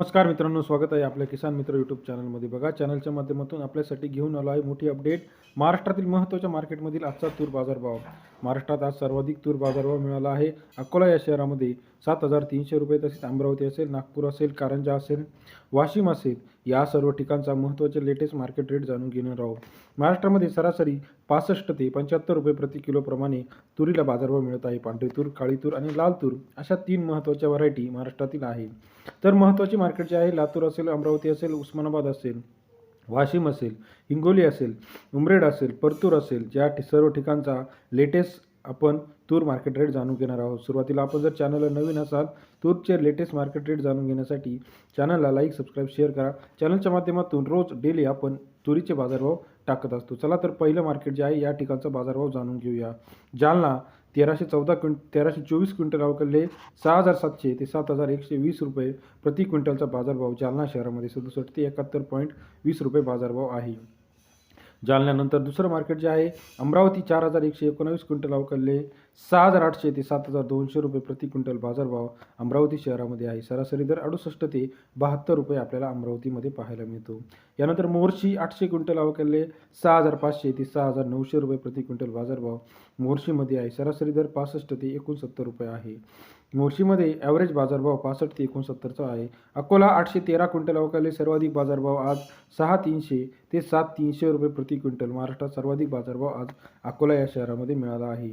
नमस्कार मित्रांनो स्वागत आहे आपल्या किसान मित्र यूट्यूब चॅनलमध्ये बघा चॅनलच्या माध्यमातून आपल्यासाठी घेऊन आलो आहे मोठी अपडेट महाराष्ट्रातील महत्त्वाच्या मार्केटमधील आजचा तूर बाजारभाव. महाराष्ट्रात आज सर्वाधिक तूर बाजारभाव मिळाला आहे. अकोला या शहरामध्ये सात हजार तीनशे रुपये तसेच अमरावती असेल नागपूर असेल कारंजा असेल वाशिम असेल या सर्व ठिकाणचा महत्त्वाचे लेटेस्ट मार्केट रेट जाणून घेणार आहोत. महाराष्ट्रामध्ये सरासरी पासष्ट ते पंच्याहत्तर रुपये प्रति किलोप्रमाणे तुरीला बाजारभाव मिळत आहे. पांढरी तूर काळी तूर आणि लाल तूर अशा तीन महत्त्वाच्या व्हरायटी महाराष्ट्रातील आहे. तर महत्त्वाची मार्केट जे आहे लातूर असेल अमरावती असेल उस्मानाबाद असेल वाशिम असेल हिंगोली असेल उमरेड असेल परतूर असेल ज्या सर्व ठिकाणचा लेटेस्ट आपण तूर मार्केट रेट जाणून घेणार आहोत. सुरुवातीला आपण जर चॅनलला नवीन असाल तूरचे लेटेस्ट मार्केट रेट जाणून घेण्यासाठी चॅनलला लाईक सबस्क्राईब शेअर करा. चॅनलच्या माध्यमातून रोज डेली आपण तुरीचे बाजारभाव टाकत असतो. चला तर पहिलं मार्केट जे आहे या ठिकाणचा बाजारभाव जाणून घेऊया. जालना तेराशे चौदा क्विंट तेराशे चोवीस क्विंटल अवकलले सहा हजार सातशे ते सात हजार एकशे वीस रुपये प्रति क्विंटलचा बाजारभाव जालना शहरामध्ये सदुसष्ट ते एकाहत्तर पॉईंट वीस रुपये बाजारभाव आहे. जालन्यानंतर दुसरं मार्केट जे आहे अमरावती चार हजार एकशे एकोणावीस क्विंटल अवकलले सहा हजार आठशे ते सात हजार दोनशे रुपये प्रति क्विंटल बाजारभाव अमरावती शहरामध्ये आहे. सरासरी दर अडुसष्ट ते बहात्तर रुपये आपल्याला अमरावतीमध्ये पाहायला मिळतो. यानंतर मोर्शी आठशे क्विंटल अवकलले सहा हजार पाचशे ते सहा हजार नऊशे रुपये प्रति क्विंटल बाजारभाव मोर्शीमध्ये आहे. सरासरी दर पासष्ट ते एकोणसत्तर रुपये आहे. मोर्शीमध्ये ॲव्हरेज बाजारभाव पासष्ट ते एकोणसत्तरचा आहे. अकोला आठशे तेरा क्विंटल अवकाले सर्वाधिक बाजारभाव आज सहा तीनशे ते सात तीनशे रुपये प्रति प्रति क्विंटल महाराष्ट्रात सर्वाधिक बाजारभाव आज अकोला या शहरामध्ये मिळाला आहे.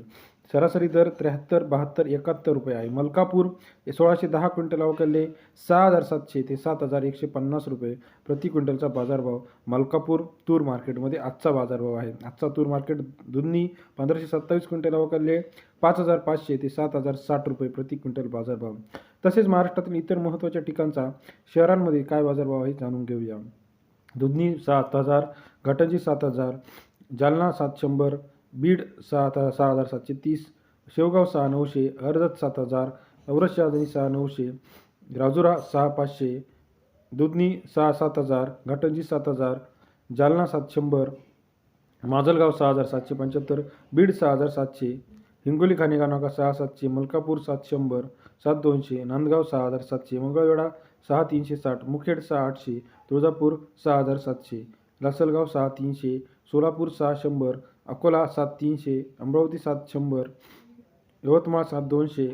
सरासरी दर त्र्याहत्तर बहात्तर एकाहत्तर रुपये आहे. मलकापूर सोळाशे दहा क्विंटल अवकाले सहा हजार सातशे ते सात हजार एकशे पन्नास रुपये प्रति क्विंटलचा बाजारभाव. मलकापूर तूर मार्केटमध्ये आजचा बाजारभाव आहे. आजचा तूर मार्केट दुन्नी पंधराशे सत्तावीस क्विंटल अवकाले पाच हजार पाचशे ते सात हजार साठ रुपये प्रति क्विंटल बाजारभाव. तसेच महाराष्ट्रातील इतर महत्त्वाच्या ठिकाणचा शहरांमध्ये काय बाजारभाव आहे जाणून घेऊया. दुधनी सात हजार घाटंजी सात हजार जालना सात शंभर बीड सात सहा हजार सातशे तीस शेवगाव सहा नऊशे अर्जत सात हजार औरत शहाजनी सहा नऊशे राजुरा सहा पाचशे दुधनी सहा सात हजार घाटंजी सात हजार जालना सात शंभर माजलगाव सहा हजार सातशे पंच्याहत्तर बीड सहा हजार सातशे हिंगोली खाणेगाव नाका सहा सातशे मलकापूर सात शंभर सात दोनशे नांदगाव सहा हजार सातशे मंगळवेढा सहा तीनशे साठ मुखेड सहा आठशे तुळजापूर सहा हजार सातशे. लासलगाव सहा तीनशे सोलापूर सहा शंभर अकोला सात तीनशे अमरावती सात शंभर यवतमाळ सात दोनशे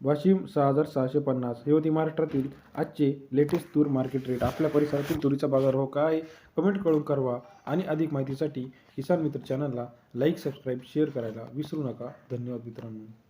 वाशिम सहा हजार सहाशे पन्नास. हे होती महाराष्ट्रातील आजचे लेटेस्ट तूर मार्केट रेट आपल्या परिसरातील तुरीचा बाजारभाव हो काय आहे कमेंट करून कळवा. आणि अधिक माहितीसाठी किसान मित्र चॅनलला लाईक सबस्क्राईब शेअर करायला विसरू नका. धन्यवाद मित्रांनो.